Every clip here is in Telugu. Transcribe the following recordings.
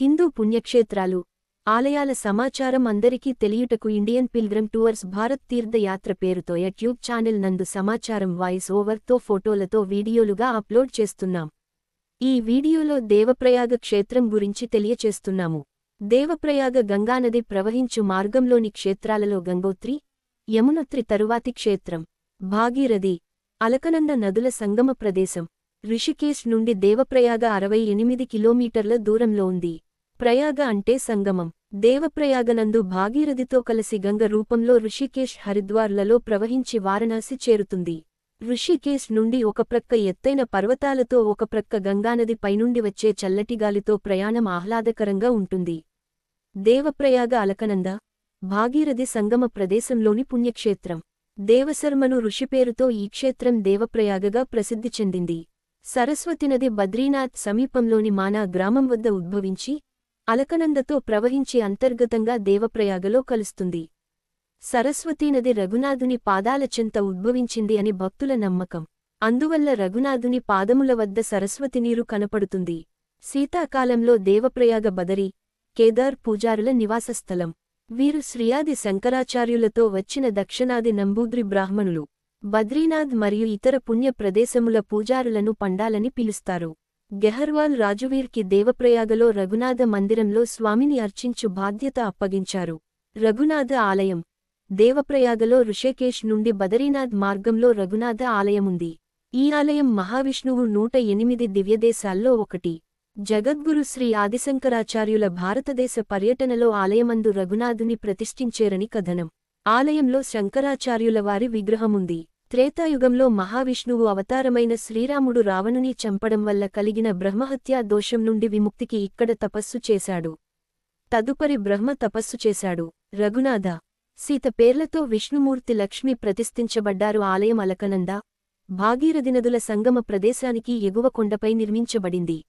హిందూ పుణ్యక్షేత్రాలు ఆలయాల సమాచారం అందరికీ తెలియుటకు ఇండియన్ పిల్గ్రమ్ టూర్స్ భారత్ తీర్థయాత్ర పేరుతో యూట్యూబ్ ఛానల్ నందు సమాచారం వాయిస్ ఓవర్తో ఫోటోలతో వీడియోలుగా అప్లోడ్ చేస్తున్నాం. ఈ వీడియోలో దేవప్రయాగ క్షేత్రం గురించి తెలియచేస్తున్నాము. దేవప్రయాగ గంగానది ప్రవహించు మార్గంలోని క్షేత్రాలలో గంగోత్రి యమునోత్రి తరువాతి క్షేత్రం భాగీరథి అలకనంద నదుల సంగమ ప్రదేశం రిషికేశ్ నుండి దేవప్రయాగ అరవై ఎనిమిది కిలోమీటర్ల దూరంలో ఉంది. ప్రయాగ అంటే సంగమం. దేవప్రయాగనందు భాగీరథితో కలిసి గంగ రూపంలో ఋషికేశ్ హరిద్వార్లలో ప్రవహించి వారణాసి చేరుతుంది. ఋషికేశ్ నుండి ఒక ప్రక్క ఎత్తైన పర్వతాలతో ఒక ప్రక్క గంగానది పైనుండి వచ్చే చల్లటిగాలితో ప్రయాణం ఆహ్లాదకరంగా ఉంటుంది. దేవప్రయాగ అలకనంద భాగీరథి సంగమ ప్రదేశంలోని పుణ్యక్షేత్రం. దేవశర్మను ఋషిపేరుతో ఈ క్షేత్రం దేవప్రయాగగా ప్రసిద్ధి చెందింది. సరస్వతి నది బద్రీనాథ్ సమీపంలోని మానా గ్రామం వద్ద ఉద్భవించి అలకనందతో ప్రవహించి అంతర్గతంగా దేవప్రయాగలో కలుస్తుంది. సరస్వతీనది రఘునాథుని పాదాల చెంత ఉద్భవించింది అని భక్తుల నమ్మకం. అందువల్ల రఘునాథుని పాదముల వద్ద సరస్వతి నీరు కనపడుతుంది. శీతాకాలంలో దేవప్రయాగ బదరి కేదార్ పూజారుల నివాసస్థలం. వీరు శ్రీయాది శంకరాచార్యులతో వచ్చిన దక్షిణాది నంబూద్రి బ్రాహ్మణులు. బద్రీనాథ్ మరియు ఇతర పుణ్య ప్రదేశముల పూజారులను పండాలని పిలుస్తారు. గెహర్వాల్ రాజువీర్కి దేవప్రయాగలో రఘునాథ మందిరంలో స్వామిని అర్చించు బాధ్యత అప్పగించారు. రఘునాథ ఆలయం. దేవప్రయాగలో ఋషికేష్ నుండి బదరీనాథ్ మార్గంలో రఘునాథ ఆలయముంది. ఈ ఆలయం మహావిష్ణువు నూట ఎనిమిది దివ్యదేశాల్లో ఒకటి. జగద్గురు శ్రీ ఆదిశంకరాచార్యుల భారతదేశ పర్యటనలో ఆలయమందు రఘునాథుని ప్రతిష్ఠించేరని కథనం. ఆలయంలో శంకరాచార్యుల వారి విగ్రహముంది. త్రేతాయుగంలో మహావిష్ణువు అవతారమైన శ్రీరాముడు రావణుని చంపడం వల్ల కలిగిన బ్రహ్మహత్యా దోషం నుండి విముక్తికి ఇక్కడ తపస్సు చేశాడు. తదుపరి బ్రహ్మ తపస్సు చేశాడు. రఘునాథ సీత పేర్లతో విష్ణుమూర్తి లక్ష్మి ప్రతిష్ఠించబడ్డారు ఆలయం అలకనంద. భాగీరథినదుల సంగమ ప్రదేశానికి ఎగువ కొండపై నిర్మించబడింది.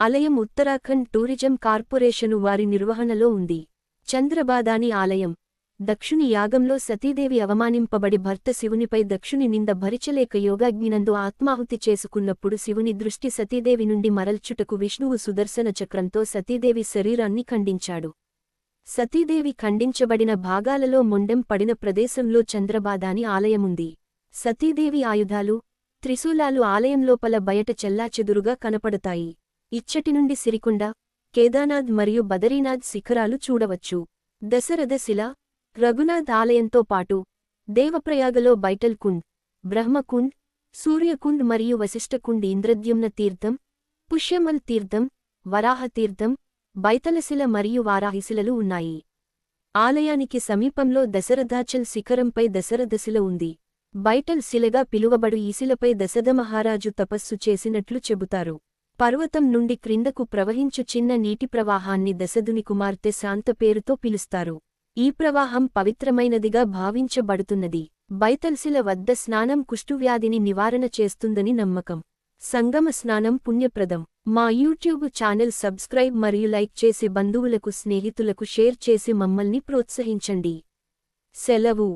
ఆలయం ఉత్తరాఖండ్ టూరిజం కార్పొరేషను వారి నిర్వహణలో ఉంది. చంద్రబాదాని ఆలయం దక్షుని యాగంలో సతీదేవి అవమానింపబడి భర్త శివునిపై దక్షుని నింద భరిచలేక యోగాగ్నినందు ఆత్మాహుతి చేసుకున్నప్పుడు శివుని దృష్టి సతీదేవి నుండి మరల్చుటకు విష్ణువు సుదర్శన చక్రంతో సతీదేవి శరీరాన్ని ఖండించాడు. సతీదేవి ఖండించబడిన భాగాలలో మొండెం పడిన ప్రదేశంలో చంద్రబాదాని ఆలయముంది. సతీదేవి ఆయుధాలు త్రిశూలాలు ఆలయంలోపల బయట చెల్లాచెదురుగా కనపడతాయి. ఇచ్చటి నుండి సిరికొండ కేదానాథ్ మరియు బదరీనాథ్ శిఖరాలు చూడవచ్చు. దశరథ శిలా రఘునాథ్ ఆలయంతో పాటు దేవప్రయాగలో బైటల్ కుండ్ బ్రహ్మకుండ్ సూర్యకుండ్ మరియు వశిష్ఠకుండ్ ఇంద్రద్యుమ్న తీర్థం పుష్యమల్ తీర్థం వరాహ తీర్థం బైతలశిల మరియు వారాహిశిలలు ఉన్నాయి. ఆలయానికి సమీపంలో దశరథాచల్ శిఖరంపై దశరథశిల ఉంది. బైటల్ శిలగా పిలువబడు ఈ శిలపై దశరథమహారాజు తపస్సు చేసినట్లు చెబుతారు. పర్వతం నుండి క్రిందకు ప్రవహించు చిన్న నీటి ప్రవాహాన్ని దశదుని కుమార్తె శాంత పేరుతో పిలుస్తారు. ఈ ప్రవాహం పవిత్రమైనదిగా భావించబడుతున్నది. బైతల్శిల వద్ద స్నానం కుష్ఠువ్యాధిని నివారణ చేస్తుందని నమ్మకం. సంగమ స్నానం పుణ్యప్రదం. మా యూట్యూబ్ ఛానల్ సబ్స్క్రైబ్ మరియు లైక్ చేసి బంధువులకు స్నేహితులకు షేర్ చేసి మమ్మల్ని ప్రోత్సహించండి. సెలవు.